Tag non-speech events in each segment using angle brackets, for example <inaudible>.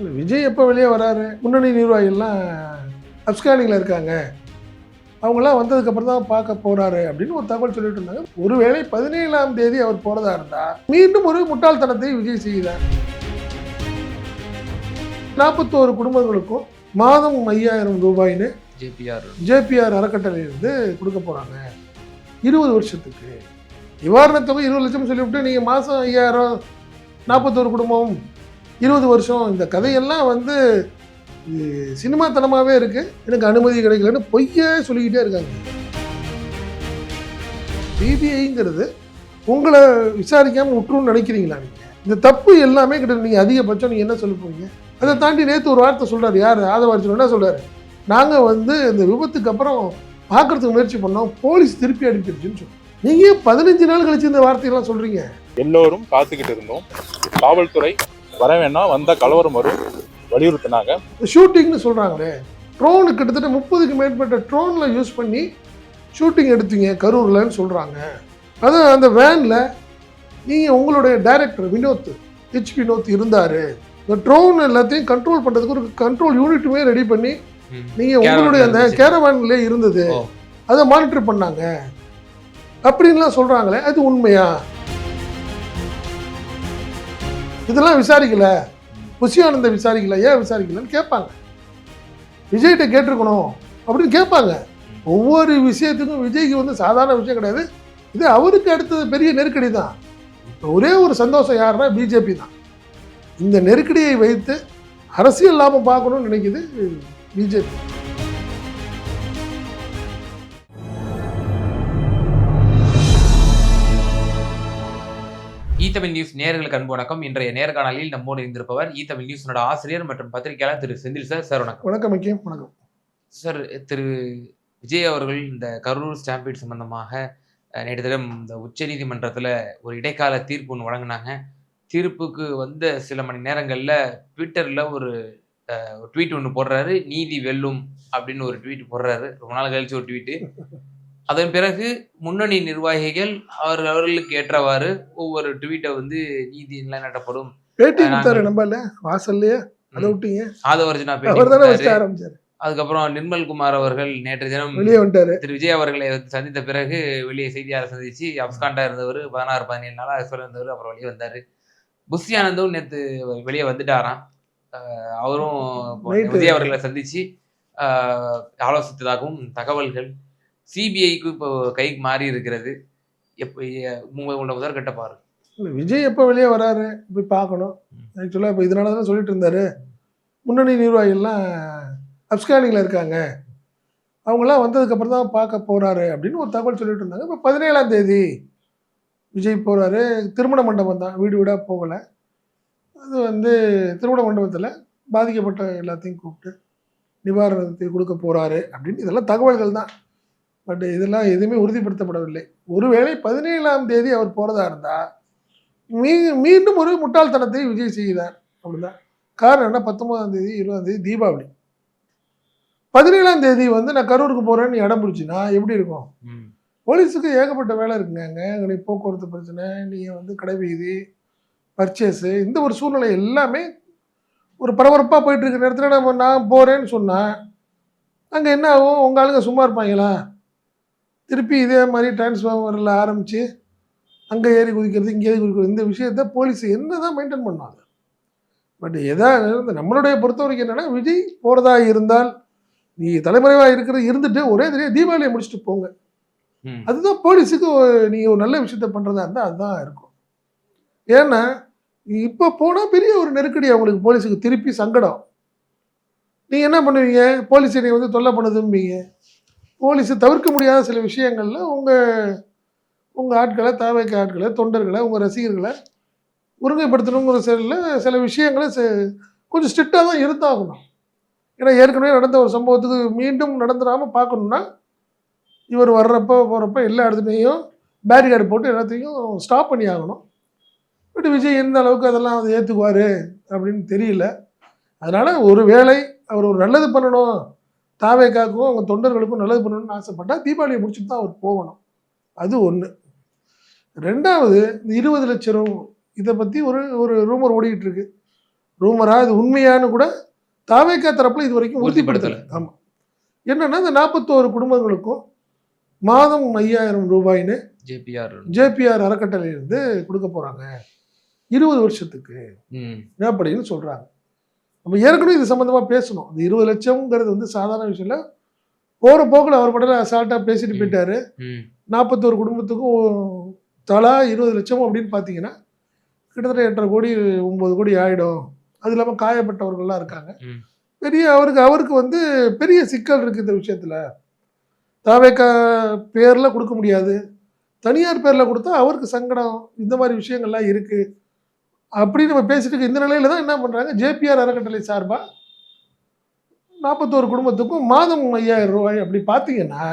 இல்ல, விஜய் எப்போ வெளியே வராரு? முன்னணி நிர்வாகிகள்லாம் அப்ஸ்கானிங்கில் இருக்காங்க. அவங்களாம் வந்ததுக்கப்புறம் தான் பார்க்க போறாரு அப்படின்னு ஒரு தகவல் சொல்லிட்டு இருந்தாங்க. ஒருவேளை பதினேழாம் தேதி அவர் போறதா இருந்தா மீண்டும் ஒரு முட்டாள்தனத்தை விஜய் செய்தார் நாற்பத்தோரு குடும்பங்களுக்கும் மாதம் ஐயாயிரம் ரூபாய்னு ஜேபிஆர். ஜேபிஆர் அறக்கட்டளையிலிருந்து கொடுக்க போகிறாங்க இருபது வருஷத்துக்கு. நிவாரணத் தொகை இருபது லட்சம் சொல்லிவிட்டு நீங்கள் மாதம் ஐயாயிரம் நாற்பத்தோரு குடும்பம் இருபது வருஷம். இந்த கதையெல்லாம் வந்து சினிமாத்தனமாகவே இருக்குது எனக்கு அனுமதி கிடைக்கலன்னு பொய்யே சொல்லிக்கிட்டே இருக்காங்க. சிபிஐங்கிறது உங்களை விசாரிக்காமல் விட்டுருன்னு நினைக்கிறீங்களா நீங்கள் இந்த தப்பு எல்லாமே கிட்ட நீங்கள் அதிகபட்சம் நீங்கள் என்ன சொல்ல அதை தாண்டி நேற்று ஒரு வார்த்தை சொல்கிறார் யார்? ஆதவாரிச்சு என்ன சொல்கிறார் நாங்கள் வந்து இந்த விபத்துக்கு அப்புறம் பார்க்கறதுக்கு முயற்சி பண்ணோம். போலீஸ் திருப்பி அனுப்பிடுச்சுன்னு சொல்லி நீங்கள் பதினஞ்சு நாள் கழிச்சு இந்த வார்த்தையெல்லாம் சொல்கிறீங்க எல்லோரும் காத்துக்கிட்டு இருந்தோம். காவல்துறை வர வேணாம் வந்த கலவரம் வரும் வலியுறுத்தினாங்க. ஷூட்டிங்னு சொல்கிறாங்களே ட்ரோனு கிட்டத்தட்ட முப்பதுக்கு மேற்பட்ட ட்ரோனில் யூஸ் பண்ணி ஷூட்டிங் எடுத்தீங்க கரூர்லன்னு சொல்கிறாங்க அது அந்த வேனில் நீங்கள் உங்களுடைய டைரக்டர் வினோத் ஹெச் வினோத் இருந்தார். இந்த ட்ரோன் எல்லாத்தையும் கண்ட்ரோல் பண்ணுறதுக்கு ஒரு கண்ட்ரோல் யூனிட்டுமே ரெடி பண்ணி நீங்கள் உங்களுடைய அந்த கேரவான்லே இருந்தது. அதை மானிட்டர் பண்ணாங்க. அப்படின்லாம் சொல்கிறாங்களே அது உண்மையா? இதெல்லாம் விசாரிக்கல. புஷியானந்த விசாரிக்கல. ஏன் விசாரிக்கலன்னு கேட்பாங்க. விஜய்கிட்ட கேட்டிருக்கணும் அப்படின்னு கேட்பாங்க. ஒவ்வொரு விஷயத்துக்கும் விஜய்க்கு வந்து சாதாரண விஷயம் கிடையாது. இது அவருக்கு அடுத்தது பெரிய நெருக்கடி தான். இப்போ ஒரே ஒரு சந்தோஷம் யாருன்னா பிஜேபி தான். இந்த நெருக்கடியை வைத்து அரசியல் லாபம் பார்க்கணும்னு நினைக்குது பிஜேபி. ஈ தமிழ் நியூஸ் நேயர்களுக்கு அன்பு வணக்கம். இன்றைய நேர்காணலில் நம்மோடு இருந்திருப்பவர் ஈ தமிழ் நியூஸோட ஆசிரியர் மற்றும் பத்திரிகையாளர் திரு செந்தில் சார். சார் வணக்கம். வணக்கம் முக்கியம் வணக்கம். சார் திரு விஜய் அவர்கள் இந்த கரூர் ஸ்டாம்பீட் சம்பந்தமாக நேற்று தினம் இந்த உச்சநீதிமன்றத்தில் ஒரு இடைக்கால தீர்ப்பு ஒன்று வழங்கினாங்க. தீர்ப்புக்கு வந்த சில மணி நேரங்களில் ட்விட்டரில் ஒரு ட்வீட் ஒன்று போடுறாரு. நீதி வெல்லும் அப்படின்னு ஒரு ட்வீட் போடுறாரு. ரொம்ப நாள் கழிச்சு ஒரு ட்வீட்டு. அதன் பிறகு முன்னணி நிர்வாகிகள் அவர் அவர்களுக்கு ஏற்றவாறு ஒவ்வொரு ட்வீட்டை வந்து நீதி நிலைநாட்டப்படும் பேட்டி கொடுத்தாரு நம்பல வாசல்லையே அதை விட்டீங்க. ஆதவர்ஜுனா பேட்டி அதுக்கப்புறம் நிர்மல் குமார் அவர்கள் நேற்று தினம் வெளியே வந்துட்டாரு. திரு விஜய் அவர்களை சந்தித்த பிறகு வெளியே செய்தியாளர் சந்திச்சு அப்ஸ்காண்டா இருந்தவர் பதினாறு பதினேழு நாளா அரெஸ்ட்ல இருந்தவர் அப்புறம் வெளியே வந்தாரு. புஷி ஆனந்தும் நேற்று வெளியே வந்துட்டாராம். அவரும். விஜய் அவர்களை சந்திச்சு ஆலோசித்ததாகவும் தகவல்கள் சிபிஐக்கு இப்போ கை மாறி இருக்கிறது. எப்போ உங்களோட முதற்கட்ட பாரு. இல்லை விஜய் எப்போ வெளியே வராரு? போய் பார்க்கணும். ஆக்சுவலாக இப்போ இதனால தான் சொல்லிட்டு இருந்தாரு. முன்னணி நிர்வாகிகள்லாம் அப்ஸ்கானிங்கில் இருக்காங்க. அவங்களாம் வந்ததுக்கப்புறம் தான் பார்க்க போகிறாரு அப்படின்னு ஒரு தகவல் சொல்லிட்டு இருந்தாங்க. இப்போ பதினேழாம் தேதி விஜய் போகிறாரு திருமண மண்டபம் தான். வீடு வீடாக போகலை. அது வந்து திருமண மண்டபத்தில் பாதிக்கப்பட்ட எல்லாத்தையும் கூப்பிட்டு நிவாரணத்தை கொடுக்க போகிறாரு அப்படின்னு இதெல்லாம் தகவல்கள் தான். பட் இதெல்லாம் எதுவுமே உறுதிப்படுத்தப்படவில்லை. ஒருவேளை பதினேழாம் தேதி அவர் போகிறதா இருந்தால் மீ மீண்டும் ஒரு முட்டாள்தனத்தை விஜய் செய்கிறார். அப்படிதான். காரணம் என்ன? பத்தொன்பதாம் தேதி இருபதாம் தேதி தீபாவளி. பதினேழாம் தேதி வந்து நான் கரூருக்கு போகிறேன்னு இடம் பிடிச்சின்னா எப்படி இருக்கும்? போலீஸுக்கு ஏகப்பட்ட வேலை இருக்குங்க அங்கே. அங்கே போக்குவரத்து பிரச்சனை நீங்கள் வந்து கடைவீதி பர்ச்சேஸு இந்த ஒரு சூழ்நிலை எல்லாமே ஒரு பரபரப்பாக போயிட்டு இருக்க நேரத்தில் நம்ம நான் போகிறேன்னு சொன்னால் அங்கே என்ன ஆகும்? உங்கள் ஆளுங்க சும்மா இருப்பாங்களா? திருப்பி இதே மாதிரி டிரான்ஸ்ஃபார்மரில் ஆரம்பித்து அங்கே ஏறி குதிக்கிறது இங்கே ஏறி குதிக்கிறது இந்த விஷயத்த போலீஸ் என்ன தான் மெயின்டைன் பண்ணாங்க பட் எதா இருந்து நம்மளுடைய பொறுத்த வரைக்கும் என்னென்னா விஜய் போகிறதா இருந்தால் நீ தலைமறைவாக இருக்கிறது இருந்துட்டு ஒரே தெரியாது தீபாவளியை முடிச்சுட்டு போங்க. அதுதான் போலீஸுக்கு நீங்க ஒரு நல்ல விஷயத்த பண்றதா இருந்தால் அதுதான் இருக்கும். ஏன்னா இப்போ போனால் பெரிய ஒரு நெருக்கடி அவங்களுக்கு போலீஸுக்கு திருப்பி சங்கடம். நீங்கள் என்ன பண்ணுவீங்க? போலீஸ் என்னை வந்து தொல்லை பண்ணுதும்பீங்க போலீஸை தவிர்க்க முடியாத சில விஷயங்களில் உங்கள் உங்கள் ஆட்களை தாவைக்க ஆட்களை தொண்டர்களை உங்கள் ரசிகர்களை ஒருமைப்படுத்தணுங்கிற சில சில விஷயங்களை செ- கொஞ்சம் ஸ்ட்ரிக்டாக தான் இருந்தாகணும். ஏன்னா ஏற்கனவே நடந்த ஒரு சம்பவத்துக்கு மீண்டும் நடந்துடாமல் பார்க்கணுன்னா இவர் வர்றப்போ போகிறப்ப எல்லா இடத்துலையும் பேரிகார்டு போட்டு எல்லாத்தையும் ஸ்டாப் பண்ணி ஆகணும். பட் விஜய் எந்த அளவுக்கு அதெல்லாம் அதை ஏற்றுக்குவார் அப்படின்னு தெரியல. அதனால் ஒரு வேளை அவர் ஒரு நல்லது பண்ணணும். தாவேக்காக்கும் அவங்க தொண்டர்களுக்கும் நல்லது பண்ணணும்னு ஆசைப்பட்டால் தீபாவளியை முடிச்சுட்டு தான் அவர் போகணும். அது ஒன்று ரெண்டாவது இந்த இருபது லட்சம் இதை பற்றி ஒரு ஒரு ரூமர் ஓடிக்கிட்டு இருக்கு. ரூமரா இது உண்மையான்னு கூட தாவேக்கா தரப்புல இது வரைக்கும் உறுதிப்படுத்தலை. ஆமாம் என்னன்னா இந்த நாற்பத்தோரு குடும்பங்களுக்கும் மாதம் ஐயாயிரம் ரூபாய்ன்னு ஜேபிஆர். ஜேபிஆர் அறக்கட்டளையிலிருந்து கொடுக்க போறாங்க. இருபது வருஷத்துக்கு. அப்படின்னு சொல்றாங்க. நம்ம ஏற்கனவே இது சம்பந்தமா பேசணும். இந்த இருபது லட்சம்ங்கிறது வந்து சாதாரண விஷயம் இல்லை போற போக்கில் அவர் மட்டும் அசால்ட்டா பேசிட்டு. போயிட்டாரு. நாற்பத்தோரு குடும்பத்துக்கும் தலா இருபது லட்சம் அப்படின்னு பார்த்தீங்கன்னா கிட்டத்தட்ட எட்டரை கோடி ஒம்பது கோடி ஆயிடும். அது இல்லாமல் காயப்பட்டவர்கள்லாம் இருக்காங்க. பெரிய அவருக்கு அவருக்கு வந்து பெரிய சிக்கல் இருக்குது இந்த விஷயத்தில். தாவேக்கா பேரில் கொடுக்க முடியாது. தனியார் பேரில் கொடுத்தா அவருக்கு சங்கடம். இந்த மாதிரி விஷயங்கள்லாம் இருக்குது அப்படின்னு நம்ம பேசிட்டு இந்த நிலையில தான் என்ன பண்ணுறாங்க ஜேபிஆர் அறக்கட்டளை சார்பாக நாற்பத்தோரு குடும்பத்துக்கும் மாதம் ஐயாயிரம் ரூபாய் அப்படி பார்த்தீங்கன்னா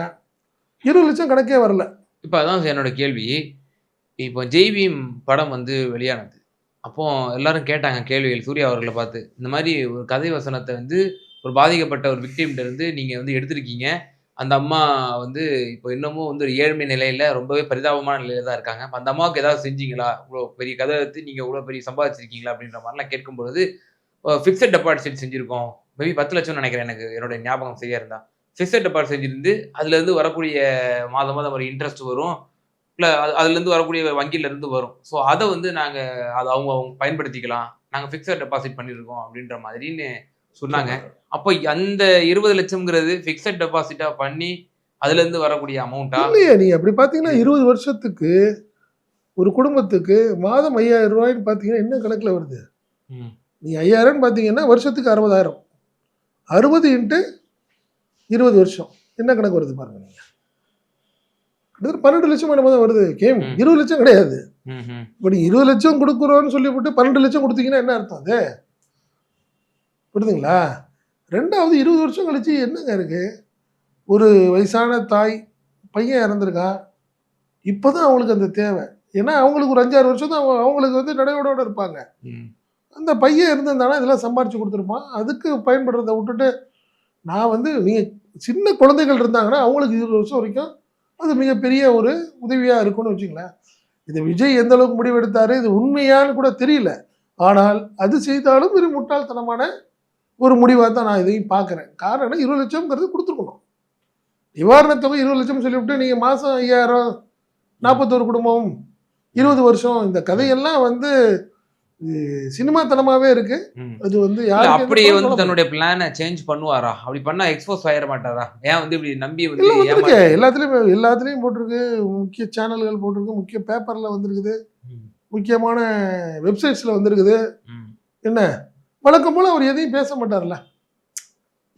இருபது லட்சம் கணக்கே வரல. இப்போ அதான் என்னோட கேள்வி. இப்போ ஜெய்பீம் படம் வந்து வெளியானது. அப்போ எல்லாரும் கேட்டாங்க கேள்விகள் சூர்யா அவர்களை பார்த்து. இந்த மாதிரி ஒரு கதை வசனத்தை வந்து ஒரு பாதிக்கப்பட்ட ஒரு victimட்ட இருந்து நீங்கள் வந்து எடுத்திருக்கீங்க. அந்த அம்மா வந்து இப்போ இன்னமும் வந்து ஒரு ஏழ்மை நிலையில் ரொம்பவே பரிதாபமான நிலையில தான் இருக்காங்க. அந்த அம்மாவுக்கு ஏதாவது செஞ்சீங்களா? இவ்வளோ பெரிய கதை எடுத்து நீங்கள் இவ்வளோ பெரிய சம்பாதிச்சிருக்கீங்களா? அப்படின்ற மாதிரிலாம் கேட்கும்பொழுது ஃபிக்ஸட் டெபாசிட் செஞ்சுருக்கோம். மேபி பத்து லட்சம்னு நினைக்கிறேன் எனக்கு. என்னோட ஞாபகம் சரியாக இருந்தால் ஃபிக்ஸட் டெபாசிட் செஞ்சுருந்து அதுலேருந்து வரக்கூடிய மாதம் மாதம் ஒரு இன்ட்ரெஸ்ட் வரும். இல்லை அது அதுலேருந்து வரக்கூடிய வங்கியிலேருந்து வரும். ஸோ அதை வந்து நாங்கள் அதை அவங்க அவங்க பயன்படுத்திக்கலாம். நாங்கள் ஃபிக்ஸட் டெபாசிட் பண்ணியிருக்கோம் அப்படின்ற மாதிரின்னு சொன்னாங்க. அப்போ அந்த இருபது லட்சம்ங்கிறது ஃபிக்ஸட் டெபாசிட்டாக பண்ணி அதுலேருந்து வரக்கூடிய அமௌண்ட்டா இல்லையே நீ அப்படி பார்த்தீங்கன்னா இருபது வருஷத்துக்கு ஒரு குடும்பத்துக்கு மாதம் ஐயாயிரம் ரூபாய்ன்னு பார்த்தீங்கன்னா என்ன கணக்கில் வருது? நீ ஐயாயிரம்னு பார்த்தீங்கன்னா வருஷத்துக்கு அறுபதாயிரம். அறுபது இன்ட்டு இருபது வருஷம். என்ன கணக்கு வருது பாருங்க நீங்க. கிட்டத்தட்ட பன்னெண்டு லட்சம் என்னமோ தான் வருது கேம். இருபது லட்சம் கிடையாது. ம் ம் இப்போ நீ இருபது லட்சம் கொடுக்குறோன்னு சொல்லிவிட்டு பன்னெண்டு லட்சம் கொடுத்தீங்கன்னா என்ன அர்த்தம் அது? புரியுதுங்களா ரெண்டாவது இருபது வருஷம் கழிச்சு என்னங்க இருக்கு? ஒரு வயசான தாய் பையன் இறந்துருக்கான் இப்போதான் அவங்களுக்கு அந்த தேவை. ஏன்னா அவங்களுக்கு ஒரு அஞ்சாறு வருஷம் தான் அவங்க- அவங்களுக்கு வந்து நடையோட இருப்பாங்க. அந்த பையன் இருந்திருந்தானா இதெல்லாம் சம்பாரிச்சு கொடுத்துருப்பான். அதுக்கு பயன்படுறதை விட்டுட்டு நான் வந்து நீங்கள் சின்ன குழந்தைகள் இருந்தாங்கன்னா அவங்களுக்கு இருபது வருஷம் வரைக்கும் அது மிகப்பெரிய ஒரு உதவியாக இருக்கும்னு வச்சுங்களேன். இது விஜய் எந்த அளவுக்கு முடிவெடுத்தாரு இது உண்மையான்னு கூட தெரியல. ஆனால் அது செய்தாலும் ஒரு முட்டாள்தனமான ஒரு முடிவாக தான் நான் இதையும் பார்க்குறேன். காரணம்? இருபது லட்சம்ங்கிறது கொடுத்துருக்கணும். நிவாரணத் தொகை இருபது லட்சம் சொல்லிவிட்டு நீங்கள் மாதம் ஐயாயிரம் நாற்பத்தோரு குடும்பம் இருபது வருஷம் இந்த கதையெல்லாம் வந்து இது சினிமாத்தனமாவே இருக்கு. அது வந்து யாருக்கு அப்படி வந்து தன்னுடைய பிளானை சேஞ்ச் பண்ணுவாரா? அப்படி பண்ணா எக்ஸ்போஸ் ஆயிட மாட்டாரா? ஏன் வந்து இப்படி நம்பி வந்து எல்லாத்துலயும் எல்லாத்துலயும் போட்டிருக்கு. முக்கிய சேனல்கள் போட்டிருக்கு. முக்கிய பேப்பர்ல வந்திருக்குது. முக்கியமான வெப்சைட்ஸ்ல வந்திருக்குது. என்ன? வழக்கம் போல அவர் எதையும் பேச மாட்டார்ல.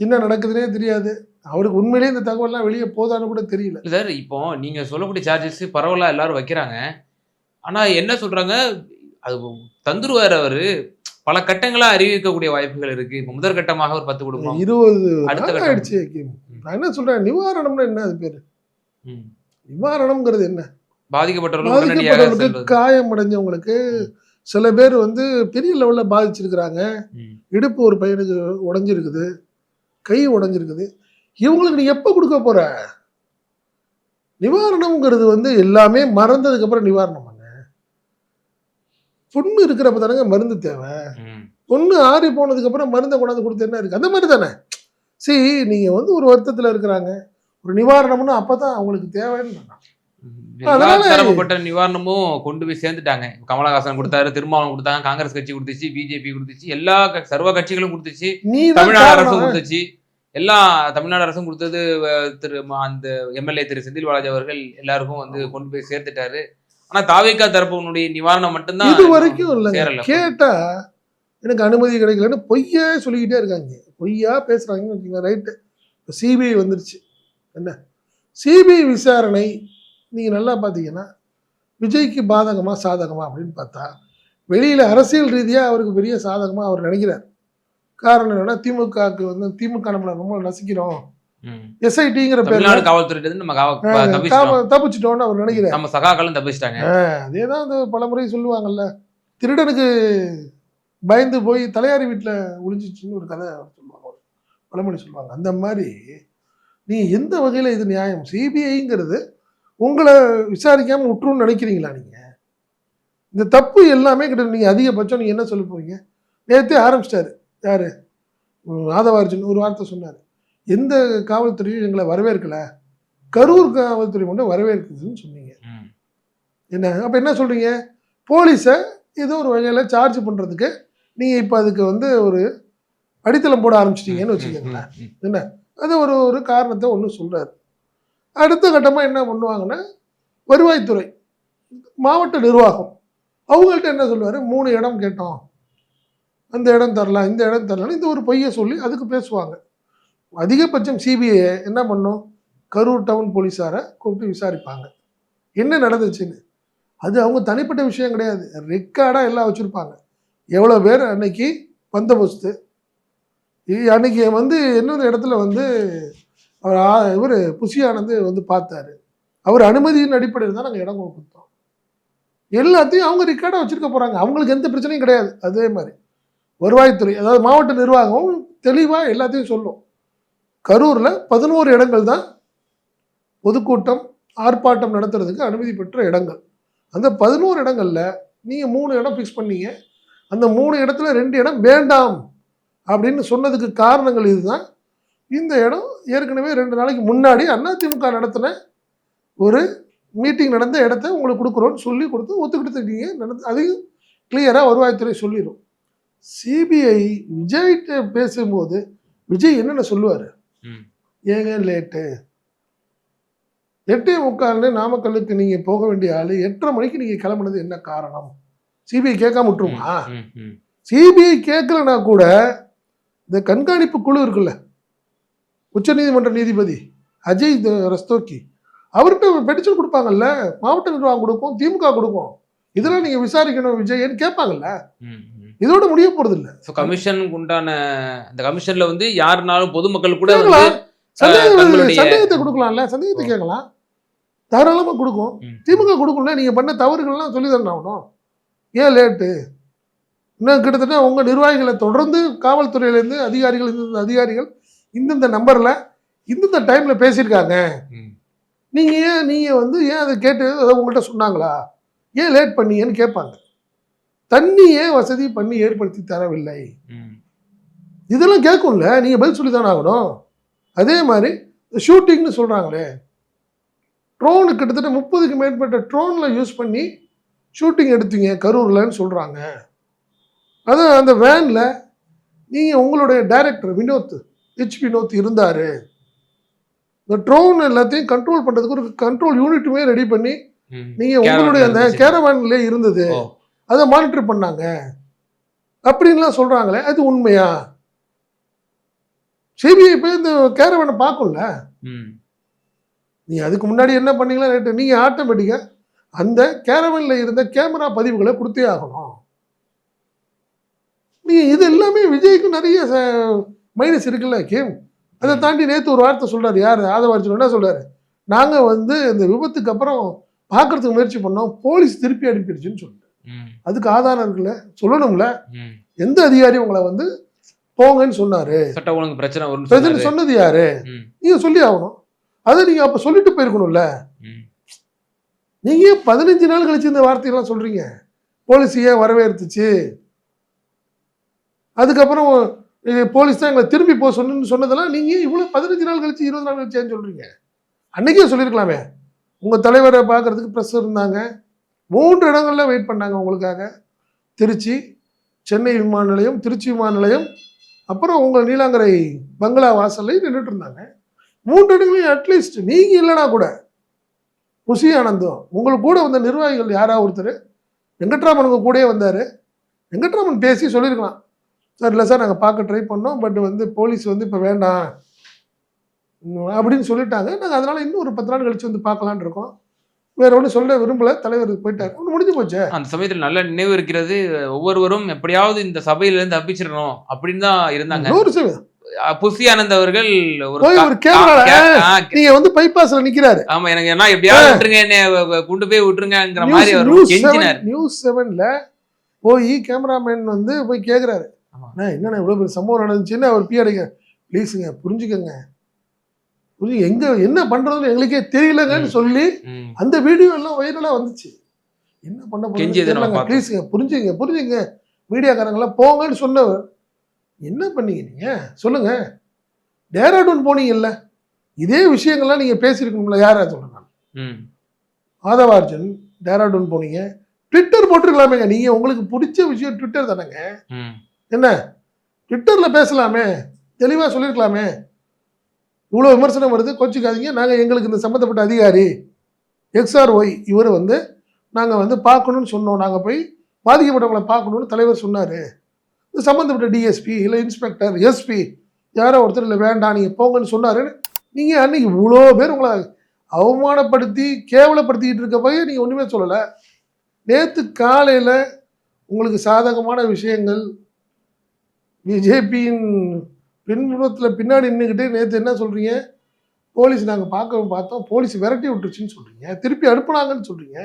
என்ன நடக்குதுன்னே தெரியாது. அவருக்கு உண்மையிலேயே இந்த தகவல்லாம் வெளியே போதான்னு கூட தெரியல. சார் இப்போ நீங்க சொல்லக்கூடிய சார்ஜஸ் பரவாயில்ல எல்லாரும் வைக்கிறாங்க. ஆனா என்ன சொல்றாங்க? அது தந்துருவாரு அவரு. பல கட்டங்களா அறிவிக்கக்கூடிய வாய்ப்புகள் இருக்கு. இப்போ முதல் கட்டமாக ஒரு பத்து குடும்பம் இருபது அடுத்த. ஆயிடுச்சு. நான் என்ன சொல்றேன்? நிவாரணம்னா என்ன அது பேரு. நிவாரணம்ங்கிறது என்ன? பாதிக்கப்பட்டவர்கள் உடனடியாக பாதிக்கப்பட்டவங்களுக்கு செல்வது. காயம் அடைஞ்சவங்களுக்கு சில பேர் வந்து பெரிய லெவல்ல பாதிச்சிருக்கிறாங்க. இடுப்பு ஒரு பையனுக்கு உடைஞ்சிருக்குது. கை உடைஞ்சிருக்குது. இவங்களுக்கு நீ எப்போ கொடுக்க போற? நிவாரணம்ங்கிறது வந்து எல்லாமே மறந்ததுக்கு அப்புறம் நிவாரணம் பண்ண. புண்ணு இருக்கிறப்ப தானங்க மருந்து தேவை. பொண்ணு ஆறி போனதுக்கு அப்புறம் மருந்தை கொண்டாந்து கொடுத்து என்ன இருக்கு? அந்த மாதிரி தானே? சரி நீங்க வந்து ஒரு வருத்தத்துல இருக்கிறாங்க. ஒரு நிவாரணம்னு அப்பதான் அவங்களுக்கு தேவைன்னு நான் தரப்பட்ட நிவாரணமும் கொண்டு போய் சேர்ந்துட்டாங்க. கமலஹாசன் கொடுத்தாரு திருமாவளவன் கொடுத்தாங்க காங்கிரஸ் கட்சி கொடுத்துச்சு பிஜேபி கொடுத்துச்சு எல்லா சர்வ கட்சிகளும் கொடுத்துச்சு தமிழ்நாடு அரசும். கொடுத்துச்சு. எல்லா தமிழ்நாடு அரசும் கொடுத்தது திரு அந்த எம்எல்ஏ திரு செந்தில் பாலாஜி அவர்கள் எல்லாருக்கும் வந்து கொண்டு போய் சேர்த்துட்டாரு. ஆனா தாவேக்கா தரப்புனுடைய நிவாரணம் மட்டும்தான் இது வரைக்கும் சேரல. கேட்டா எனக்கு அனுமதி கிடைக்கலன்னு பொய்யா சொல்லிக்கிட்டே இருக்காங்க. பொய்யா பேசுறாங்கன்னு வச்சுக்கோங்க ரைட்டு. சிபிஐ வந்துருச்சு. என்ன? சிபிஐ விசாரணை நீங்க நல்லா பார்த்தீங்கன்னா விஜய்க்கு பாதகமா சாதகமா அப்படின்னு பார்த்தா வெளியில அரசியல் ரீதியா அவருக்கு பெரிய சாதகமா அவர் நினைக்கிறார் காரணம் என்னன்னா திமுகவுக்கு வந்து திமுக நம்மளை ரொம்ப நசிக்கிறோம். எஸ்ஐடிங்கிற காவல்துறை நம்ம தாம- தப்பிச்சிட்டோம்னு அவர் நினைக்கிறார் நம்ம சகாக்களும் தப்பிச்சிட்டாங்க. அதே தான் அந்த பலமுறை சொல்லுவாங்கல்ல. திருடனுக்கு பயந்து போய் தலையாரி வீட்டில் ஒளிஞ்சிச்சுன்னு ஒரு கதை சொல்லுவாங்க. பழமொழி சொல்லுவாங்க. அந்த மாதிரி நீ எந்த வகையில் இது நியாயம்? சிபிஐங்கிறது உங்களை விசாரிக்காமல் விட்டுருன்னு நினைக்கிறீங்களா நீங்கள் இந்த தப்பு எல்லாமே கிட்ட நீங்கள் அதிகபட்சம் நீங்கள் என்ன சொல்ல போறீங்க? நேற்றே ஆரம்பிச்சிட்டாரு. யாரு? ஆதவார்ஜுன் ஒரு வார்த்தை சொன்னார். எந்த காவல்துறையும் எங்களை வரவேற்கல? கரூர் காவல்துறை மட்டும் வரவேற்குதுன்னு சொன்னீங்க. என்ன? அப்போ என்ன சொல்றீங்க? போலீஸை ஏதோ ஒரு வகையில் சார்ஜ் பண்ணுறதுக்கு நீங்கள் இப்போ அதுக்கு வந்து ஒரு அடித்தளம் போட ஆரம்பிச்சிட்டீங்கன்னு வச்சுக்கோங்களேன். ம், அது ஒரு ஒரு காரணத்தை ஒன்று சொல்றாரு. அடுத்த கட்டமாக என்ன பண்ணுவாங்கன்னா வருவாய்த்துறை மாவட்ட நிர்வாகம் அவங்கள்ட்ட என்ன சொல்லுவார்? மூணு இடம் கேட்டோம். அந்த இடம் தரலாம் இந்த இடம் தரலாம் இந்த ஒரு பொய்யை சொல்லி அதுக்கு பேசுவாங்க. அதிகபட்சம் சிபிஐ என்ன பண்ணும்? கரூர் டவுன் போலீஸாரை கூப்பிட்டு விசாரிப்பாங்க. என்ன நடந்துச்சுன்னு. அது அவங்க தனிப்பட்ட விஷயம் கிடையாது. ரெக்கார்டாக எல்லாம் வச்சுருப்பாங்க. எவ்வளோ பேர் அன்னைக்கு பந்தோபஸ்து அன்னைக்கு வந்து இன்னொரு இடத்துல வந்து அவர் இவர் புசி வந்து பார்த்தாரு. அவர் அனுமதியின் அடிப்படையில் தான் நாங்கள் இடம் கொடுத்தோம். எல்லாத்தையும் அவங்க ரெக்கார்டாக வச்சுருக்க போகிறாங்க அவங்களுக்கு எந்த பிரச்சனையும் கிடையாது. அதே மாதிரி வருவாய்த்துறை அதாவது மாவட்ட நிர்வாகம் தெளிவாக எல்லாத்தையும் சொல்லும். கரூரில் பதினோரு இடங்கள் தான் பொதுக்கூட்டம் ஆர்ப்பாட்டம் நடத்துறதுக்கு அனுமதி பெற்ற இடங்கள். அந்த பதினோரு இடங்களில் நீங்கள் மூணு இடம் ஃபிக்ஸ் பண்ணீங்க. அந்த மூணு இடத்துல ரெண்டு இடம் வேண்டாம் அப்படின்னு சொன்னதுக்கு காரணங்கள் இதுதான். இந்த இடம் ஏற்கனவே ரெண்டு நாளைக்கு முன்னாடி அதிமுக நடத்தின ஒரு மீட்டிங் நடந்த இடத்த உங்களுக்கு கொடுக்குறோன்னு சொல்லி கொடுத்து ஒத்துக்கிட்டு நடந்து அதையும் கிளியராக வருவாய்த்துறை சொல்லிடும் சிபிஐ விஜய்கிட்ட பேசும்போது விஜய் என்னென்ன சொல்லுவார். ஏங்க லேட்டு? எட்டே முக்கால்னு நாமக்கல்லுக்கு நீங்கள் போக வேண்டிய ஆள் எட்டரை மணிக்கு நீங்கள் கிளம்புனது என்ன காரணம்? சிபிஐ கேட்காம விட்டுருமா. சிபிஐ கேட்கலனா கூட இந்த கண்காணிப்பு குழு இருக்குல்ல உச்சநீதிமன்ற நீதிபதி அஜய் ரஸ்தோக்கி அவர்கிட்ட பெட்டிஷன் கொடுப்பாங்கல்ல மாவட்ட நிர்வாகம் கொடுக்கும் திமுக கொடுக்கும் இதெல்லாம் நீங்க விசாரிக்கணும் விஜயன்னு கேட்பாங்கல்ல. இதோட முடிய போறது இல்ல கமிஷனுக்கு உண்டான அந்த கமிஷன்ல வந்து யாருனாலும் பொதுமக்கள் கூட சந்தேகத்தை கொடுக்கலாம்ல? சந்தேகத்தை கேட்கலாம். தாராளமா கொடுக்கும். திமுக கொடுக்கும்ல நீங்க பண்ண தவறுகள்லாம் சொல்லி தானே ஆகணும். ஏன் லேட்டு? இன்னும் கிட்டத்தட்ட உங்க நிர்வாகிகளை தொடர்ந்து காவல்துறையிலேருந்து அதிகாரிகள் அதிகாரிகள் இந்தந்த நம்பர்ல இந்தந்த டைம்ல பேசியிருக்காங்க. ம். நீங்க ஏன் நீங்க வந்து ஏன் அதை கேட்டு அதை உங்கள்கிட்ட சொன்னாங்களா? ஏன் லேட் பண்ணீங்கன்னு கேட்பாங்க. தண்ணியே வசதி பண்ணி ஏற்படுத்தி தரவில்லை. இதெல்லாம் கேட்கும்ல நீங்க பதில் சொல்லி தானே ஆகணும். அதே மாதிரி ஷூட்டிங்னு சொல்றாங்களே. ட்ரோனு கிட்டத்தட்ட முப்பதுக்கு மேற்பட்ட ட்ரோன்ல யூஸ் பண்ணி ஷூட்டிங் எடுத்தீங்க கரூர்லன்னு சொல்றாங்க. அது அந்த வேன்ல நீங்க உங்களுடைய டைரக்டர் வினோத் ஹெச் வினோத் இருந்தாரு இந்த ட்ரோன் எல்லாத்தையும் கண்ட்ரோல் பண்றதுக்கு ஒரு கண்ட்ரோல் யூனிட்டுமே ரெடி பண்ணி ம். நீங்க Caravan உங்களுடைய அந்த இருந்துச்சு. கேரவான்ல இருந்தது. அதை மானிட்டர் பண்ணாங்க அப்படின்லாம் சொல்றாங்களே அது உண்மையா சிபிஐ போய் இந்த கேரவனை பார்க்கும்ல. நீ அதுக்கு முன்னாடி என்ன பண்ணீங்களா ரைட்டு நீங்க ஆட்டோமேட்டிக்கா அந்த கேரவன்ல இருந்த கேமரா பதிவுகளை கொடுத்தே ஆகணும் நீ இது எல்லாமே விஜய்க்கு நிறைய மைனஸ் இருக்குல்ல கேம் அதை தாண்டி நேற்று ஒரு வார்த்தை சொல்றாரு யார்? ஆதவார்ஜுன் என்ன சொல்றாரு? நாங்க வந்து இந்த விபத்துக்கு அப்புறம் பார்க்கறதுக்கு முயற்சி பண்ணோம் போலீஸ் திருப்பி அனுப்பிடுச்சுன்னு சொல்லிட்டு. அதுக்கு ஆதாரம் இருக்குல்ல சொல்லணும்ல. எந்த அதிகாரி உங்களை வந்து போங்கன்னு சொன்னாரு? சட்ட ஒழுங்கு பிரச்சனை வரும்னு பிரச்சனை. சொன்னது யாரு. நீங்க சொல்லி ஆகணும். அதை நீங்க அப்ப சொல்லிட்டு போயிருக்கணும்ல. நீங்க ஏன் பதினஞ்சு நாள் கழிச்சு இந்த வார்த்தையெல்லாம் சொல்றீங்க? போலீஸ் ஏன் வரவேற்றுச்சு அதுக்கப்புறம் போலீஸ் தான் எங்களை திரும்பி போக சொன்னு சொன்னதெல்லாம் நீங்கள் இவ்வளோ பதினஞ்சு நாள் கழிச்சு இருபது நாள் கழிச்சேன்னு சொல்கிறீங்க அன்றைக்கே சொல்லியிருக்கலாமே. உங்கள் தலைவரை பார்க்குறதுக்கு ப்ரெஸ் இருந்தாங்க. மூன்று இடங்களில் வெயிட் பண்ணாங்க உங்களுக்காக. திருச்சி சென்னை விமான நிலையம் திருச்சி விமான நிலையம் அப்புறம் உங்கள் நீலாங்கரை பங்களா வாசல்லையும் நின்றுட்டு இருந்தாங்க. மூன்று இடங்களையும் அட்லீஸ்ட் நீங்கள் இல்லைனா கூட குஷி ஆனந்தம் உங்களுக்கு கூட வந்த நிர்வாகிகள் யாராவது ஒருத்தர்? வெங்கட்ராமன் உங்க கூடயே வந்தார். வெங்கட்ராமன் பேசி சொல்லியிருக்கலாம். சார் இல்லை சார் நாங்கள் பார்க்க ட்ரை பண்ணோம் பட் வந்து போலீஸ் வந்து இப்போ வேண்டாம் அப்படின்னு சொல்லிட்டாங்க. நாங்கள் அதனால இன்னும் ஒரு பத்து நாள் கழிச்சு வந்து பார்க்கலான்னு இருக்கோம். வேற ஒன்றும் சொல்ல விரும்பல தலைவர் போயிட்டார். ஒன்று முடிஞ்சு போச்சே. அந்த சமயத்துல நல்ல நினைவு இருக்கிறது ஒவ்வொருவரும் எப்படியாவது இந்த சபையில இருந்து தப்பிச்சிடணும் அப்படின்னு தான் இருந்தாங்க. நூறு சதவீதம். புசி ஆனந்த் அவர்கள் ஒரு நீங்க வந்து பைபாஸ்ல நிக்கிறாரு. ஆமா எனக்கு என்ன எப்படியாவது விட்டுருங்க என்ன கொண்டு போய் விட்டுருங்கிற மாதிரி அவர் நியூஸ் செவன்ல போய் கேமராமேன் வந்து போய் கேக்குறாரு. அண்ணா என்னண்ணா இவ்வளவு பெரிய சம்பவம் நடந்துச்சுன்னு அவர் பி அடிக்க ப்ளீஸுங்க புரிஞ்சுக்கங்க. புரிஞ்சு எங்க என்ன பண்றதுன்னு எங்களுக்கே தெரியலங்கன்னு சொல்லி. அந்த வீடியோ எல்லாம் வைரலா வந்துச்சு. என்ன பண்ண போறீங்க. ப்ளீஸுங்க புரிஞ்சுங்க புரிஞ்சுங்க மீடியாக்காரங்களாம் போங்கன்னு சொன்னவர். என்ன பண்ணீங்க நீங்கள் சொல்லுங்கள் டேராடூன் போனீங்கல்ல? இதே விஷயங்கள்லாம் நீங்கள் பேசியிருக்கணும்ல யாரா சொல்லுங்க ஆதவார்ஜுன் டேராடூன் போனீங்க. ட்விட்டர் போட்டிருக்கலாமேங்க நீங்கள் உங்களுக்கு பிடிச்ச விஷயம் ட்விட்டர் தானேங்க. என்ன? ட்விட்டரில் பேசலாமே. தெளிவாக சொல்லியிருக்கலாமே இவ்வளோ விமர்சனம் வருது கோச்சிக்காதீங்க. நாங்கள் எங்களுக்கு இந்த சம்மந்தப்பட்ட அதிகாரி எக்ஸ்ஆர் ஒய் இவர் வந்து நாங்கள் வந்து பார்க்கணும்னு சொன்னோம். நாங்கள் போய் பாதிக்கப்பட்டவங்களை பார்க்கணுன்னு தலைவர் சொன்னார். இது சம்மந்தப்பட்ட டிஎஸ்பி இல்லை இன்ஸ்பெக்டர் எஸ்பி யாரோ ஒருத்தர் இல்லை வேண்டாம் நீங்கள் போங்கன்னு சொன்னாருன்னு நீங்கள் அன்றைக்கி இவ்வளோ பேர் உங்களை அவமானப்படுத்தி கேவலப்படுத்திக்கிட்டு இருக்க போய் நீங்கள் ஒன்றுமே சொல்லலை. நேற்று காலையில் உங்களுக்கு சாதகமான விஷயங்கள் பிஜேபியின் பின்புறத்தில் பின்னாடி நின்றுக்கிட்டு நேற்று என்ன சொல்கிறீங்க போலீஸ் நாங்கள் பார்க்க பார்த்தோம். போலீஸ் விரட்டி விட்டுருச்சுன்னு சொல்கிறீங்க திருப்பி அனுப்புனாங்கன்னு சொல்கிறீங்க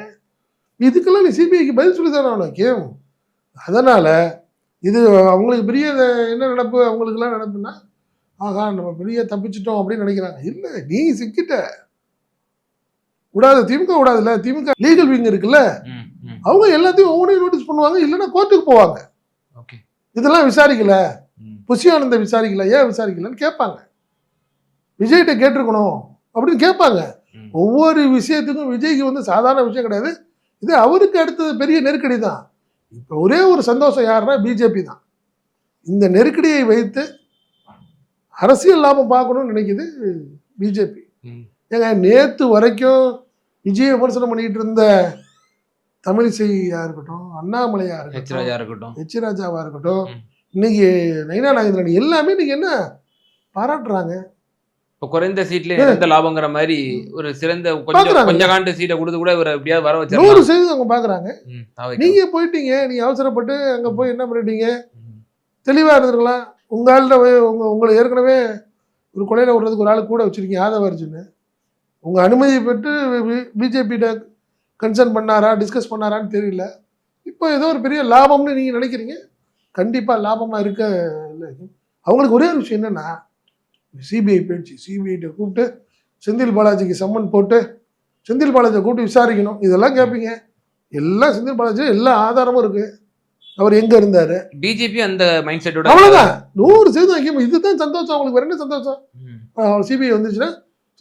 இதுக்கெல்லாம் நீ சிபிஐக்கு பதில் சொல்லி தானே உனக்கு அதனால் இது அவங்களுக்கு பெரிய என்ன நடப்பு அவங்களுக்கெல்லாம் நடப்புன்னா ஆகா நம்ம பெரிய தப்பிச்சிட்டோம் அப்படின்னு நினைக்கிறாங்க. இல்லை நீ சிக்கிட்ட. விடாது திமுக விடாதுல்ல. திமுக லீகல் விங் இருக்குல்ல. அவங்க எல்லாத்தையும் ஒவ்வொன்றையும் நோட்டீஸ் பண்ணுவாங்க இல்லைன்னா கோர்ட்டுக்கு போவாங்க. ஓகே. இதெல்லாம் விசாரிக்கல. புஷியானந்த விசாரிக்கல ஏன் விசாரிக்கலன்னு கேட்பாங்க. விஜய்கிட்ட கேட்டிருக்கணும் அப்படின்னு கேட்பாங்க. ஒவ்வொரு விஷயத்துக்கும் விஜய்க்கு வந்து சாதாரண விஷயம் கிடையாது. இது அவருக்கு அடுத்தது பெரிய நெருக்கடி தான். இப்போ ஒரே ஒரு சந்தோஷம் யாருன்னா பிஜேபி தான். இந்த நெருக்கடியை வைத்து அரசியல் லாபம் பார்க்கணும்னு நினைக்குது பிஜேபி. ஏங்க நேற்று வரைக்கும் விஜய விமர்சனம் பண்ணிட்டு இருந்த தமிழிசையா இருக்கட்டும் அண்ணாமலையா இருக்கட்டும் இருக்கட்டும். எச் ராஜாவா இருக்கட்டும். இன்னைக்கு நைனா நாகேந்திரன் எல்லாமே இன்னைக்கு என்ன பாராட்டுறாங்க. இப்போ குறைந்த சீட்ல எந்த லாபங்கிற மாதிரி ஒரு சிறந்த கொஞ்சம். கொஞ்ச காண்டு சீட்டை கொடுத்து கூட இவர் எப்படியாவது வர நூறு வச்சிடலாம் சதவீதம் அவங்க பாக்குறாங்க. நீங்க போயிட்டீங்க நீங்க அவசரப்பட்டு அங்க போய் என்ன பண்ணிட்டீங்க? தெளிவா இருந்திருக்கலாம் உங்க ஆள்கிட்ட உங்க உங்களை ஏற்கனவே ஒரு கொலையில விடுறதுக்கு ஒரு ஆள் கூட வச்சிருக்கீங்க யாதவ அர்ஜுன். உங்க அனுமதி பெற்று பிஜேபியிட்ட கன்சர்ன் பண்ணாரா டிஸ்கஸ் பண்ணாரான்னு தெரியல. இப்போ ஏதோ ஒரு பெரிய லாபம்னு நீங்க நினைக்கிறீங்க? கண்டிப்பா லாபமா இருக்க இல்லை. அவங்களுக்கு ஒரே ஒரு விஷயம் என்னன்னா சிபிஐ போயிடுச்சு சிபிஐட்ட கூப்பிட்டு செந்தில் பாலாஜிக்கு சம்மன் போட்டு செந்தில் பாலாஜியை கூப்பிட்டு விசாரிக்கணும். இதெல்லாம் கேட்பீங்க எல்லாம் செந்தில் பாலாஜி எல்லா ஆதாரமும் இருக்கு. அவர் எங்க இருந்தாரு? பிஜேபி அந்த மைண்ட் செட்டோட அவ்வளவுதான். நூறு சதவீதம் வைக்கும் இதுதான் சந்தோஷம். அவங்களுக்கு வேற என்ன சந்தோஷம்? சிபிஐ வந்துச்சுன்னா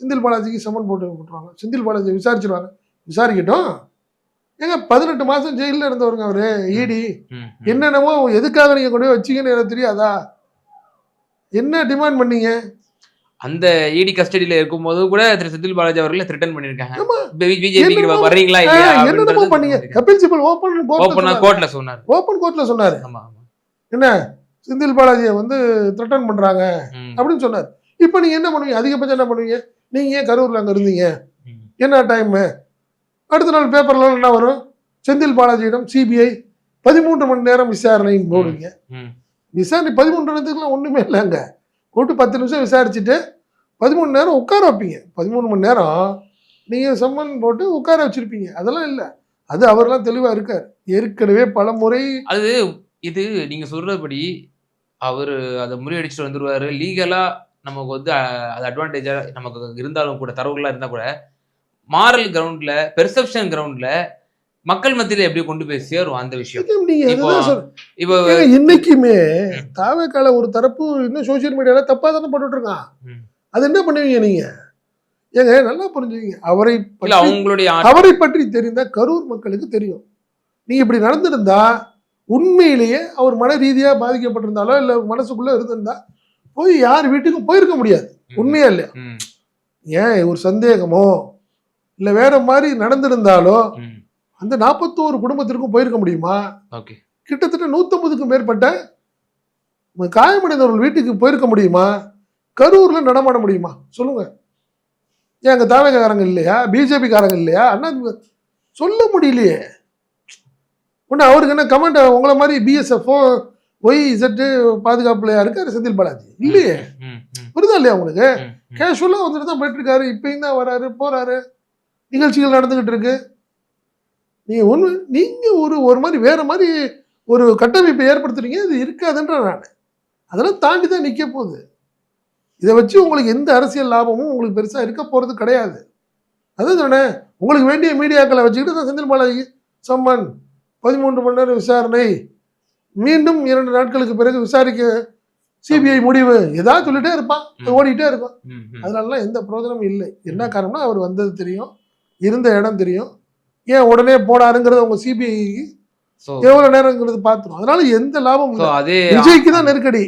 செந்தில் பாலாஜிக்கு சம்மன் போட்டு போட்டுருவாங்க செந்தில் பாலாஜி விசாரிச்சிருவாங்க. விசாரிக்கட்டும். ஏங்க பதினெட்டு மாசம் ஜெயிலில் இருந்தவருங்க அவரு ஈடி ம். என்னென்னமோ எதுக்காக நீங்க கொண்டு போய் வச்சீங்கன்னு எனக்கு தெரியாதா? என்ன டிமாண்ட் பண்ணீங்க? அந்த இடி கஸ்டடியில இருக்கும்போது கூட திரு செந்தில் பாலாஜி அவர்களை த்ரிட்டன் பண்ணிருக்காங்க. பிஜேபி வர்றீங்களா இல்லையா என்னென்னமோ பண்ணீங்க. கபில் சிபல் ஓப்பன் ஓப்பனா கோர்ட்ல சொன்னாரு. ஓப்பன் கோர்ட்ல சொன்னாரு. ஆமா என்ன? செந்தில் பாலாஜியை வந்து த்ரெட்டன் பண்றாங்க அப்படின்னு சொன்னார். இப்போ நீங்க என்ன பண்ணுவீங்க? அதிகபட்சம் என்ன பண்ணுவீங்க? நீங்க ஏன் கரூர்ல அங்க இருந்தீங்க. என்ன டைம் அடுத்த நாள் பேப்பர்ல என்ன வரும்? செந்தில் பாலாஜியிடம் சிபிஐ பதிமூன்று மணி நேரம் விசாரணைன்னு போடுவீங்க. ம். விசாரணை பதிமூன்று நேரத்துக்குலாம் ஒண்ணுமே இல்லைங்க. கூட்டு பத்து நிமிஷம் விசாரிச்சுட்டு பதிமூணு நேரம் உட்கார வைப்பீங்க. பதிமூணு மணி நேரம் நீங்க சம்மன் போட்டு உட்கார வச்சிருப்பீங்க. அதெல்லாம் இல்லை. அது அவரெல்லாம் தெளிவா இருக்கார். ஏற்கனவே பல முறை அது இது நீங்க சொல்றபடி அவரு அதை முறியடிச்சுட்டு வந்துருவாரு. லீகலா நமக்கு வந்து அது அட்வான்டேஜா நமக்கு இருந்தாலும் கூட தரவுகளா இருந்தா கூட மாரல் கிரவுண்ட்ல பெர்செப்ஷன் கிரவுண்ட்ல மக்கள் மத்தியில எப்படி கொண்டு போய் சேரும் அந்த விஷயம்? இப்போ- இன்னைக்குமே தாவேக்கால ஒரு தரப்பு இன்னும் சோசியல் மீடியால தப்பா தானே போட்டுட்டு இருக்கான். அது என்ன பண்ணுவீங்க நீங்க? ஏங்க நல்லா புரிஞ்சுவீங்க அவரை அவங்களுடைய அவரை பற்றி தெரிந்த கரூர் மக்களுக்கு தெரியும். நீங்க இப்படி நடந்திருந்தா உண்மையிலேயே அவர் மன ரீதியா பாதிக்கப்பட்டிருந்தாலோ இல்ல மனசுக்குள்ள இருந்திருந்தா போய் யார் வீட்டுக்கும் போயிருக்க முடியாது. உண்மையா இல்லையா? ஏன் ஒரு சந்தேகமோ? இல்ல வேற மாதிரி நடந்திருந்தாலோ அந்த நாற்பத்தோரு குடும்பத்திற்கும் போயிருக்க முடியுமா? ஓகே. கிட்டத்தட்ட நூற்றம்பதுக்கும் மேற்பட்ட காயமடைந்தவர்கள் வீட்டுக்கு போயிருக்க முடியுமா? கரூர்ல நடமாட முடியுமா? சொல்லுங்க. ஏன் அங்க தாவகக்காரங்க இல்லையா? பிஜேபி காரங்க இல்லையா? அண்ணா சொல்ல முடியலையே. ஒன்று அவருக்கு என்ன கமெண்ட் உங்களை மாதிரி பிஎஸ்எஃப்ஓ ஒய் இசட்டு பாதுகாப்புலையா இருக்காரு செந்தில் பாலாஜி? இல்லையே. புரியுதா இல்லையா உங்களுக்கு. கேஷுவலாக வந்துட்டு தான் போயிட்டு இருக்காரு. இப்பயும் தான் வராரு போறாரு. நிகழ்ச்சிகள் நடந்துகிட்டு இருக்கு. நீங்க ஒன்று நீங்க ஒரு ஒரு மாதிரி வேற மாதிரி ஒரு கட்டமைப்பை ஏற்படுத்துறீங்க இது இருக்காதுன்ற நான். அதெல்லாம் தாண்டி தான் நிற்க போகுது. இதை வச்சு உங்களுக்கு எந்த அரசியல் லாபமும் உங்களுக்கு பெருசா இருக்க போறது கிடையாது. அதுதானே உங்களுக்கு வேண்டிய மீடியாக்களை வச்சுக்கிட்டு தான் செந்தில் பாலாஜி சம்மன் பதிமூன்று மணி நேரம் விசாரணை. மீண்டும் இரண்டு நாட்களுக்கு பிறகு விசாரிக்க சிபிஐ முடிவு. ஏதாவது சொல்லிட்டே இருப்பான். அது ம், ம். அதனாலலாம் எந்த பிரோஜனமும் இல்லை. என்ன காரணம்னா அவர் வந்தது தெரியும். இருந்த இடம் தெரியும். ஏன் உடனே போனாருங்கிறத உங்க சிபிஐ So, எவ்வளவு நேரங்கிறது பார்த்துரும். அதனால எந்த அதே விஜய்க்கு தான் நெருக்கடி.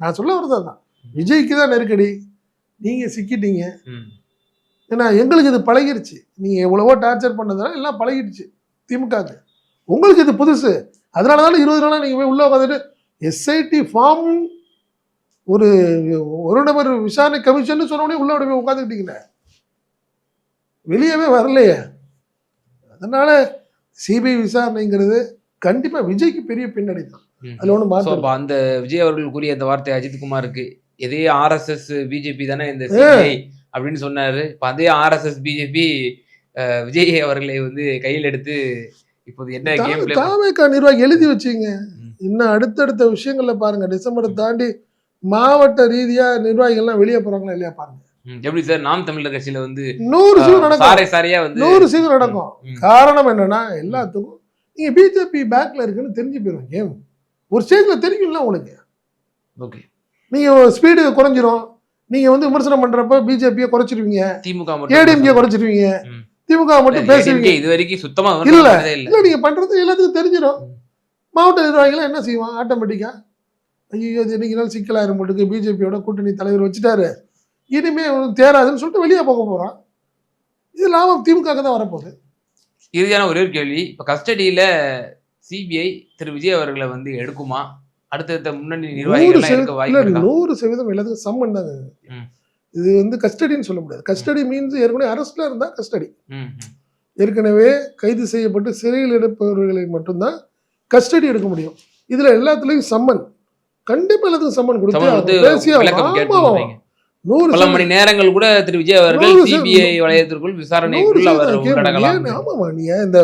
நான் சொல்ல வரது தான் விஜய்க்கு தான் நெருக்கடி. நீங்க சிக்கிட்டீங்க. ஏன்னா எங்களுக்கு இது பழகிருச்சு. நீங்க எவ்வளவோ டார்ச்சர் பண்ணதுனால எல்லாம் பழகிடுச்சு திமுகக்கு உங்களுக்கு இது புதுசு. அதனால தானே இருபது நாளா நீங்க போய் உள்ள உட்காந்துட்டு எஸ்ஐடி ஃபார்ம் ஒரு ஒரு நபர் விசாரணை கமிஷன் சொன்ன உடனே உள்ள போய் உட்காந்துக்கிட்டீங்களே வெளியவே வரலையே. அதனால சிபிஐ விசாரணைங்கிறது கண்டிப்பா விஜய்க்கு பெரிய பின்னடை தான். அதுல மாற்றம் அந்த விஜய் அவர்கள் கூறிய அந்த வார்த்தை அஜித்குமாருக்கு இதே ஆர்எஸ்எஸ் பிஜேபி தானே இந்த சிபிஐ அப்படின்னு சொன்னாரு. இப்ப அதே ஆர்எஸ்எஸ் பிஜேபி விஜய் அவர்களை வந்து கையில் எடுத்து இப்போது என்ன கேம் தாவேக்கா நிர்வாகி எழுதி வச்சுங்க. இன்னும் அடுத்தடுத்த விஷயங்கள்ல பாருங்க. டிசம்பரை தாண்டி மாவட்ட ரீதியா நிர்வாகிகள்லாம் வெளியே போறாங்களா இல்லையா பாருங்க. எப்படி சார்? நாம் தமிழர் கட்சியில வந்து நூறு அஹ், நடக்கும். சாரை சாரையா வந்து நூறு சீவு நடக்கும். காரணம் என்னன்னா எல்லாத்துக்கும் நீங்க பிஜேபி பேக்ல இருக்குன்னு தெரிஞ்சு போயிடும் கேம் ஒரு ஸ்டேஜ்ல தெரியும்ல உங்களுக்கு. ஓகே. நீங்க ஸ்பீடு குறைஞ்சிரும். நீங்க வந்து விமர்சனம் பண்றப்ப பிஜேபியை குறைச்சிருவீங்க. திமுக ஏடிஎம்கே குறைச்சிருவீங்க. திமுக மட்டும் பேசுவீங்க. இது வரைக்கும் சுத்தமா இல்ல. இல்ல. இல்ல நீங்க பண்றது எல்லாத்துக்கும் தெரிஞ்சிடும் மாவட்ட நிர்வாகிகள் என்ன செய்வான் ஆட்டோமேட்டிக்கா. ஐயோ இன்னைக்கு நாள் சிக்கலாயிரம் போட்டுக்கு பிஜேபியோட கூட்டணி தலைவர் வச்சுட்டாரு. இனிமே தேராதுன்னு சொல்லிட்டு வெளியே போக போறான். இது லாபம் திமுக தான் வரப்போகுது. இறுதியான ஒரே ஒரு கேள்வி. இப்ப கஸ்டடியில சிபிஐ திரு விஜய் அவர்களை வந்து எடுக்குமா? அடுத்தடுத்த முன்னணி நிர்வாகிகள் நூறு சதவீதம் எல்லாத்துக்கும் சம்மன் ம். இது வந்து கஸ்டடின்னு சொல்ல முடியாது. கஸ்டடி மீன்ஸ் ஏற்கனவே அரஸ்ட்ல இருந்தா கஸ்டடி. ஏற்கனவே கைது செய்யப்பட்டு சிறையில் எடுப்பவர்களை மட்டும்தான் கஸ்டடி எடுக்க முடியும். இதுல எல்லாத்துலயும் சம்மன். கண்டிப்பா எல்லாத்துக்கும் சம்மன் கொடுத்து. பேசியே நூறு பல மணி நேரங்கள் கூட திரு விஜய் அவர்கள். சிபிஐ வளையத்திற்குள் விசாரணைக்குள் அவர் ஆமாமா இந்த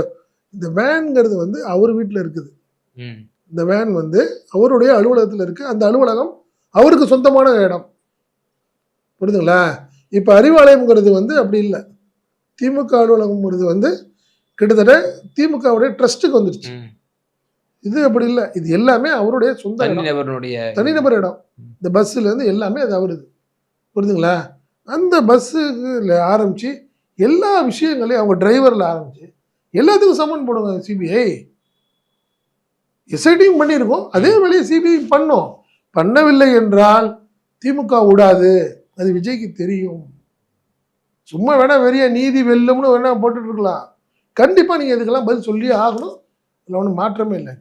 இந்த வேன்ங்கிறது வந்து அவர் வீட்டுல இருக்குது. இந்த வேன் வந்து அவருடைய அலுவலகத்துல இருக்கு. அந்த அலுவலகம் அவருக்கு சொந்தமான இடம். புரியுதுங்களா? இப்ப அறிவாலயம்ங்கிறது வந்து அப்படி இல்லை. திமுக அலுவலகம்ங்கிறது வந்து கிட்டத்தட்ட திமுகவுடைய ட்ரஸ்ட்டுக்கு வந்துருச்சு. இது அப்படி இல்லை. இது எல்லாமே அவருடைய சொந்த தனிநபருடைய தனிநபர் இடம். இந்த பஸ்ஸுல இருந்து எல்லாமே அது அவருது. புரியுதுங்களா அந்த பஸ்ஸுல ஆரம்பித்து எல்லா விஷயங்களையும் அவங்க டிரைவரில் ஆரம்பித்து எல்லாத்துக்கும் சம்மன் போடுங்க சிபிஐ எஸ்ஐடியும் பண்ணியிருக்கோம். அதே வேலையை சிபிஐ பண்ணோம். பண்ணவில்லை என்றால் திமுக விடாது. அது விஜய்க்கு தெரியும். சும்மா வேணா வெறிய நீதி வெல்லும்னு வேணா போட்டுட்டு இருக்கலாம் கண்டிப்பாக நீங்கள் இதுக்கெல்லாம் பதில் சொல்லியே ஆகணும். இதில் ஒன்றும் மாற்றமே இல்லை.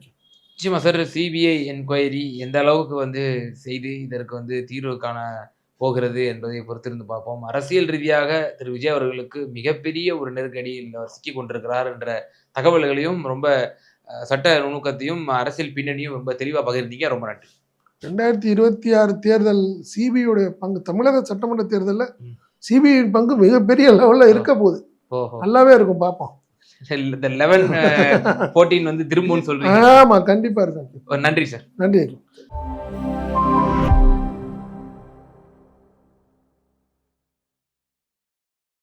நிச்சயமாக சார் சிபிஐ என்கொயரி எந்த அளவுக்கு வந்து செய்து இதற்கு வந்து தீர்வுக்கான போகிறது என்பதை பொறுத்திருந்து பார்ப்போம். அரசியல் ரீதியாக திரு. விஜய் அவர்களுக்கு மிகப்பெரிய ஒரு நெருக்கடியில் அவர் சிக்கி கொண்டிருக்கிறார் என்ற தகவல்களையும் ரொம்ப சட்ட நுணுக்கத்தையும் அரசியல் பின்னணியும் ரொம்ப தெளிவாக பகிர்ந்தீங்க. ரொம்ப நன்றி. ரெண்டாயிரத்தி இருபத்தி ஆறு தேர்தல் சிபிஐடைய பங்கு தமிழக சட்டமன்ற தேர்தலில் ம். சிபிஐ பங்கு மிகப்பெரிய லெவலில் இருக்க போகுது. நல்லாவே இருக்கும் பார்ப்போம். இந்த லெவன் <laughs> ஃபோர்டீன் வந்து திரும்பும்னு சொல்றீங்க. ஆமா கண்டிப்பா இருக்கும். நன்றி சார். நன்றி.